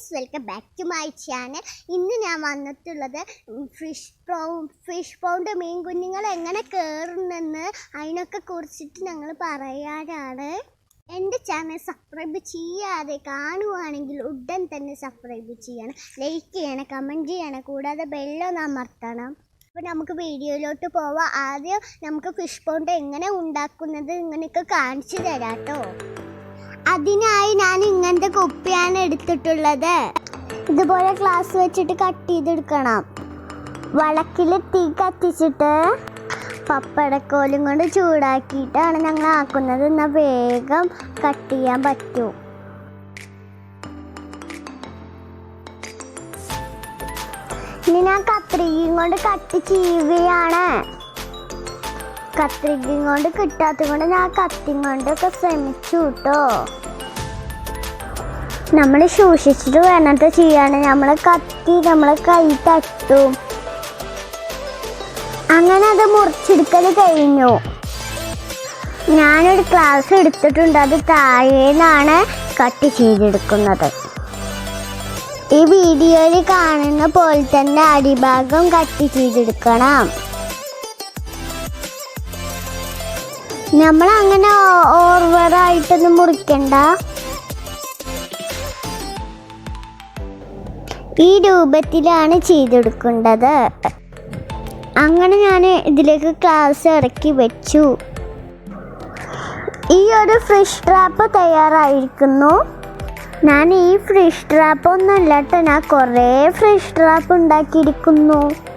Guys welcome back to my channel ഇന്ന് ഞാൻ വന്നിട്ടുള്ളത് ഫിഷ് പ്രോ ഫിഷ് പൗണ്ട് മീൻ കുഞ്ഞുങ്ങൾ എങ്ങനെ കയറുന്നെന്ന് അതിനൊക്കെ കുറിച്ചിട്ട് ഞങ്ങൾ പറയാനാണ്. എന്റെ ചാനൽ സബ്സ്ക്രൈബ് ചെയ്യാതെ കാണുവാണെങ്കിൽ ഉടൻ തന്നെ സബ്സ്ക്രൈബ് ചെയ്യണം. ലൈക്ക് ചെയ്യണം കമന്റ് ചെയ്യണം കൂടാതെ ബെല്ലൊന്ന് അമർത്തണം. അപ്പോൾ നമുക്ക് വീഡിയോയിലോട്ട് പോവാം. ആദ്യം നമുക്ക് ഫിഷ് പൗണ്ട് എങ്ങനെ ഉണ്ടാക്കുന്നത് ഇങ്ങനെയൊക്കെ കാണിച്ചു തരാം കേട്ടോ അതിനായി ഞാൻ ഇങ്ങനത്തെ കുപ്പിയാണ് എടുത്തിട്ടുള്ളത്. ഇതുപോലെ ഗ്ലാസ് വെച്ചിട്ട് കട്ട് ചെയ്തെടുക്കണം. വളക്കിൽ തീ കത്തിച്ചിട്ട് പപ്പടക്കോലും കൊണ്ട് ചൂടാക്കിയിട്ടാണ് ഞങ്ങൾ ആക്കുന്നത്. എന്നാൽ വേഗം കട്ട് ചെയ്യാൻ പറ്റൂ. ഇനി ഞാൻ കത്രികയും കൊണ്ട് കട്ട് ചെയ്യുകയാണ്. കത്രികയും കൊണ്ട് കിട്ടാത്തത് കൊണ്ട് ഞാൻ കത്തിയും കൊണ്ടൊക്കെ ശ്രമിച്ചു കേട്ടോ നമ്മൾ സൂക്ഷിച്ചിട്ട് വേണത്തെ ചെയ്യാണ്. നമ്മൾ കത്തി നമ്മളെ കൈ തട്ടും. അങ്ങനെ അത് മുറിച്ചെടുക്കൽ കഴിഞ്ഞു. ഞാനൊരു ക്ലാസ് എടുത്തിട്ടുണ്ട്. അത് താഴേന്നാണ് കട്ട് ചെയ്തെടുക്കുന്നത്. ഈ വീഡിയോയിൽ കാണുന്ന പോലെ തന്നെ അടിഭാഗം കട്ട് ചെയ്തെടുക്കണം. നമ്മൾ അങ്ങനെ ഓർവറായിട്ടൊന്നും മുറിക്കണ്ട. ഈ രൂപത്തിലാണ് ചെയ്തെടുക്കേണ്ടത്. അങ്ങനെ ഞാൻ ഇതിലേക്ക് ക്ലാസ് ഇറക്കി വെച്ചു. ഈ ഒരു ഫ്രിഷ് ട്രാപ്പ് തയ്യാറായിരിക്കുന്നു. ഞാൻ ഈ ഫ്രിഷ് ട്രാപ്പ് ഒന്നല്ല കേട്ടോ ഞാൻ കുറേ ഫ്രിഷ് ട്രാപ്പ് ഉണ്ടാക്കിയിരിക്കുന്നു.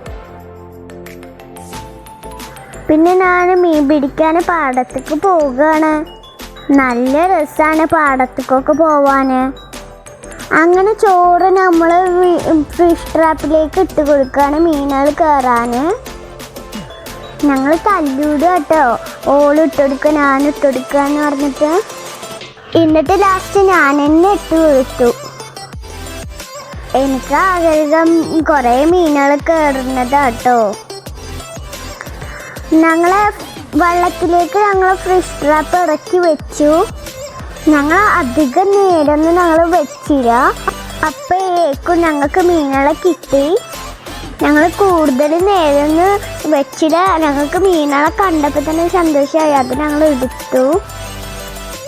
പിന്നെ ഞാൻ മീൻ പിടിക്കാൻ പാടത്തേക്ക് പോവുകയാണ്. നല്ല രസമാണ് പാടത്തേക്കൊക്കെ പോവാൻ അങ്ങനെ ചോറ് നമ്മൾ ഫിഷ് ട്രാപ്പിലേക്ക് ഇട്ട് കൊടുക്കുകയാണ് മീനുകൾ കയറാൻ ഞങ്ങൾ തല്ലൂടുക കേട്ടോ. ഓൾ ഇട്ടെടുക്കുക ഞാൻ ഇട്ടെടുക്കുക എന്ന് പറഞ്ഞിട്ട്. എന്നിട്ട് ലാസ്റ്റ് ഞാൻ തന്നെ ഇട്ട് കൊടുത്തു. എനിക്ക് ആഗ്രഹം കുറേ മീനുകൾ കയറുന്നത് കേട്ടോ. ഞങ്ങളെ വെള്ളത്തിലേക്ക് ഞങ്ങൾ ഫ്രിഷ് ട്രാപ്പ് ഇറക്കി വെച്ചു. ഞങ്ങൾ അധികം നേരമൊന്നും ഞങ്ങൾ വെച്ചില്ല. അപ്പോഴേക്കും ഞങ്ങൾക്ക് മീനുകളെ കിട്ടി. ഞങ്ങൾ കൂടുതൽ നേരമൊന്നും വെച്ചില്ല. ഞങ്ങൾക്ക് മീനുകളെ കണ്ടപ്പോൾ തന്നെ സന്തോഷമായി. അത് ഞങ്ങൾ എടുത്തു.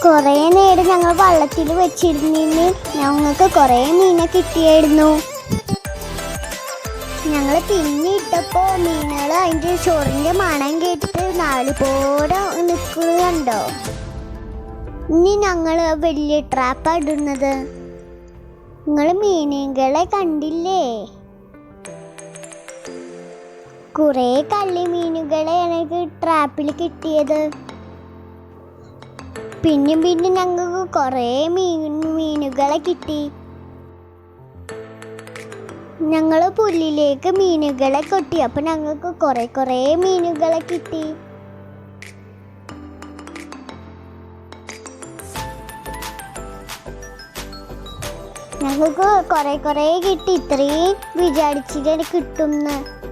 കുറേ നേരം ഞങ്ങൾ വള്ളത്തിൽ വെച്ചിരുന്നെങ്കിൽ ഞങ്ങൾക്ക് കുറേ മീനെ കിട്ടിയായിരുന്നു. ഞങ്ങൾ തിന്നിട്ടപ്പോ മീനുകൾ അതിന്റെ ചോറിന്റെ മണം കേട്ടിട്ട് നാല് പോടോ കണ്ടോ? ഇനി ഞങ്ങൾ വലിയ ട്രാപ്പ് ഇടുന്നത്. നിങ്ങൾ മീനുകളെ കണ്ടില്ലേ? കുറേ കള്ളി മീനുകളെ എനിക്ക് ട്രാപ്പിൽ കിട്ടിയത്. പിന്നെയും പിന്നെ ഞങ്ങൾക്ക് കുറേ മീൻ മീനുകളെ കിട്ടി. ഞങ്ങൾ പുല്ലിലേക്ക് മീനുകളെ കൊട്ടി. അപ്പം ഞങ്ങൾക്ക് കുറേ കുറേ മീനുകളെ കിട്ടി. ഞങ്ങൾക്ക് കുറെ കുറെ കിട്ടി. ഇത്രയും വിചാരിച്ചിട്ട് കിട്ടുമെന്ന്